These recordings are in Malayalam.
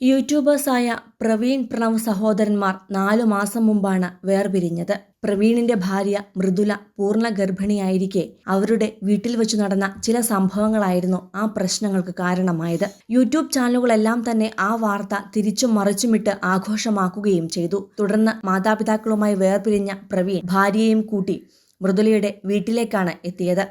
യൂട്യൂബേഴ്സായ പ്രവീൺ പ്രണവ് സഹോദരന്മാർ നാലു മാസം മുമ്പാണ് വേർപിരിഞ്ഞത്. പ്രവീണിന്റെ ഭാര്യ മൃദുല പൂർണ ഗർഭിണിയായിരിക്കെ അവരുടെ വീട്ടിൽ വെച്ച് നടന്ന ചില സംഭവങ്ങളായിരുന്നു ആ പ്രശ്നങ്ങൾക്ക് കാരണമായത്. യൂട്യൂബ് ചാനലുകളെല്ലാം തന്നെ ആ വാർത്ത തിരിച്ചും മറിച്ചുമിട്ട് ആഘോഷമാക്കുകയും ചെയ്തു. തുടർന്ന് മാതാപിതാക്കളുമായി വേർപിരിഞ്ഞ പ്രവീൺ ഭാര്യയെയും കൂട്ടി മൃദുലയുടെ വീട്ടിലേക്കാണ് എത്തിയത്.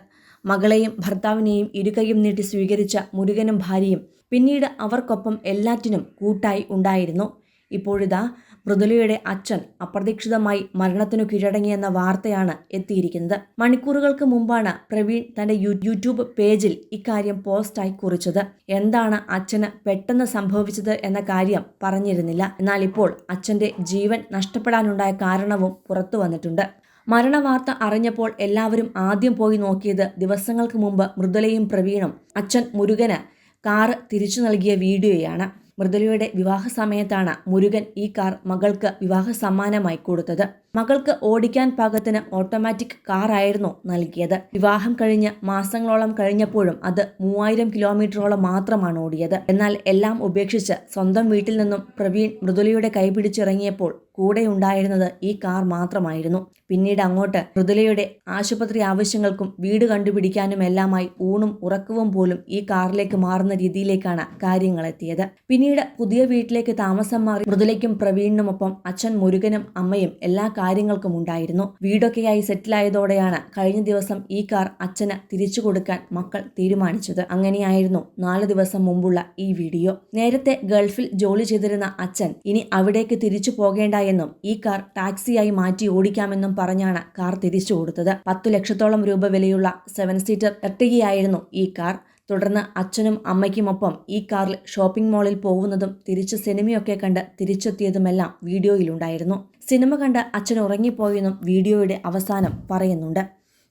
മകളെയും ഭർത്താവിനെയും ഇരുകൈയും നീട്ടി സ്വീകരിച്ച മുരുകനും ഭാര്യയും പിന്നീട് അവർക്കൊപ്പം എല്ലാറ്റിനും കൂട്ടായി ഉണ്ടായിരുന്നു. ഇപ്പോഴിതാ മൃദുലയുടെ അച്ഛൻ അപ്രതീക്ഷിതമായി മരണത്തിനു കീഴടങ്ങിയെന്ന വാർത്തയാണ് എത്തിയിരിക്കുന്നത്. മണിക്കൂറുകൾക്ക് മുമ്പാണ് പ്രവീൺ തന്റെ യൂട്യൂബ് പേജിൽ ഇക്കാര്യം പോസ്റ്റായി കുറിച്ചത്. എന്താണ് അച്ഛന് പെട്ടെന്ന് സംഭവിച്ചത് എന്ന കാര്യം പറഞ്ഞിരുന്നില്ല. എന്നാൽ ഇപ്പോൾ അച്ഛന്റെ ജീവൻ നഷ്ടപ്പെടാനുണ്ടായ കാരണവും പുറത്തു വന്നിട്ടുണ്ട്. മരണവാർത്ത അറിഞ്ഞപ്പോൾ എല്ലാവരും ആദ്യം പോയി നോക്കിയത് ദിവസങ്ങൾക്ക് മുമ്പ് മൃദുലയും പ്രവീണും. അച്ഛൻ മുരുകന് കാറ് തിരിച്ചു നൽകിയ വീഡിയോയാണ്. മൃദുലയുടെ വിവാഹ സമയത്താണ് മുരുകൻ ഈ കാർ മകൾക്ക് വിവാഹ സമ്മാനമായി കൊടുത്തത്. മകൾക്ക് ഓടിക്കാൻ പാകത്തിന് ഓട്ടോമാറ്റിക് കാറായിരുന്നു നൽകിയത്. വിവാഹം കഴിഞ്ഞ് മാസങ്ങളോളം കഴിഞ്ഞപ്പോഴും അത് മൂവായിരം കിലോമീറ്ററോളം മാത്രമാണ് ഓടിയത്. എന്നാൽ എല്ലാം ഉപേക്ഷിച്ച് സ്വന്തം വീട്ടിൽ നിന്നും പ്രവീൺ മൃദുലയുടെ കൈപിടിച്ചിറങ്ങിയപ്പോൾ കൂടെ ഉണ്ടായിരുന്നത് ഈ കാർ മാത്രമായിരുന്നു. പിന്നീട് അങ്ങോട്ട് മൃദുലയുടെ ആശുപത്രി ആവശ്യങ്ങൾക്കും വീട് കണ്ടുപിടിക്കാനും എല്ലാമായി ഊണും ഉറക്കവും പോലും ഈ കാറിലേക്ക് മാറുന്ന രീതിയിലേക്കാണ് കാര്യങ്ങൾ എത്തിയത് പിന്നീട് പുതിയ വീട്ടിലേക്ക് താമസം മാറി മൃദുലയ്ക്കും പ്രവീണിനുമൊപ്പം അച്ഛൻ മുരുകനും അമ്മയും എല്ലാ കാര്യങ്ങൾക്കും ഉണ്ടായിരുന്നു. വീടൊക്കെയായി സെറ്റിലായതോടെയാണ് കഴിഞ്ഞ ദിവസം ഈ കാർ അച്ഛന് തിരിച്ചു കൊടുക്കാൻ മക്കൾ തീരുമാനിച്ചത്. അങ്ങനെയായിരുന്നു നാല് ദിവസം മുമ്പുള്ള ഈ വീഡിയോ. നേരത്തെ ഗൾഫിൽ ജോലി ചെയ്തിരുന്ന അച്ഛൻ ഇനി അവിടേക്ക് തിരിച്ചു പോകേണ്ട എന്നും ഈ കാർ ടാക്സിയായി മാറ്റി ഓടിക്കാമെന്നും പറഞ്ഞാണ് കാർ തിരിച്ചു കൊടുത്തത്. പത്തു ലക്ഷത്തോളം രൂപ വിലയുള്ള സെവൻ സീറ്റർ എർട്ടികയായിരുന്നു ഈ കാർ. തുടർന്ന് അച്ഛനും അമ്മയ്ക്കുമൊപ്പം ഈ കാറിൽ ഷോപ്പിംഗ് മാളിൽ പോകുന്നതും തിരിച്ച് സിനിമയൊക്കെ കണ്ട് തിരിച്ചെത്തിയതുമെല്ലാം വീഡിയോയിലുണ്ടായിരുന്നു. സിനിമ കണ്ട് അച്ഛൻ ഉറങ്ങിപ്പോയെന്നും വീഡിയോയുടെ അവസാനം പറയുന്നുണ്ട്.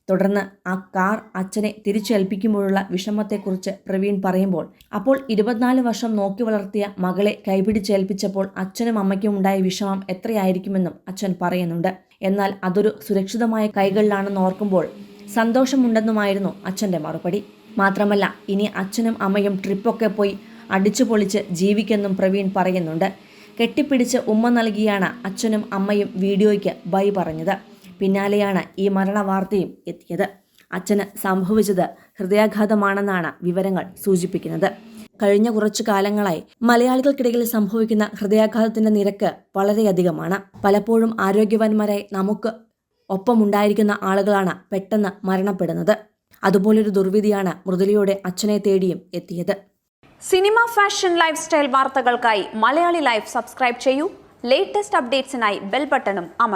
തുടർന്ന് ആ കാർ അച്ഛനെ തിരിച്ചേൽപ്പിക്കുമ്പോഴുള്ള വിഷമത്തെക്കുറിച്ച് പ്രവീൺ പറയുമ്പോൾ അപ്പോൾ ഇരുപത്തിനാല് വർഷം നോക്കി വളർത്തിയ മകളെ കൈപിടിച്ചേൽപ്പിച്ചപ്പോൾ അച്ഛനും അമ്മയ്ക്കും ഉണ്ടായ വിഷമം എത്രയായിരിക്കുമെന്നും അച്ഛൻ പറയുന്നുണ്ട്. എന്നാൽ അതൊരു സുരക്ഷിതമായ കൈകളിലാണെന്ന് ഓർക്കുമ്പോൾ സന്തോഷമുണ്ടെന്നുമായിരുന്നു അച്ഛന്റെ മറുപടി. മാത്രമല്ല ഇനി അച്ഛനും അമ്മയും ട്രിപ്പൊക്കെ പോയി അടിച്ചു പൊളിച്ച് ജീവിക്കെന്നും പ്രവീൺ പറയുന്നുണ്ട്. കെട്ടിപ്പിടിച്ച് ഉമ്മ നൽകിയാണ് അച്ഛനും അമ്മയും വീഡിയോയ്ക്ക് ബൈ പറഞ്ഞത്. പിന്നാലെയാണ് ഈ മരണ വാർത്തയും എത്തിയത്. അച്ഛന് സംഭവിച്ചത് ഹൃദയാഘാതമാണെന്നാണ് വിവരങ്ങൾ സൂചിപ്പിക്കുന്നത്. കഴിഞ്ഞ കുറച്ചു കാലങ്ങളായി മലയാളികൾക്കിടയിൽ സംഭവിക്കുന്ന ഹൃദയാഘാതത്തിന്റെ നിരക്ക് വളരെയധികമാണ്. പലപ്പോഴും ആരോഗ്യവാന്മാരായി നമുക്ക് ഒപ്പമുണ്ടായിരിക്കുന്ന ആളുകളാണ് പെട്ടെന്ന് മരണപ്പെടുന്നത്. അതുപോലൊരു ദുർവിധിയാണ് മൃദുലയുടെ അച്ഛനെ തേടിയും എത്തിയത്. സിനിമ ഫാഷൻ ലൈഫ് സ്റ്റൈൽ വാർത്തകൾക്കായി മലയാളി ലൈഫ് സബ്സ്ക്രൈബ് ചെയ്യൂ. ലേറ്റസ്റ്റ് അപ്ഡേറ്റ്സിനായി ബെൽ ബട്ടണും അമർ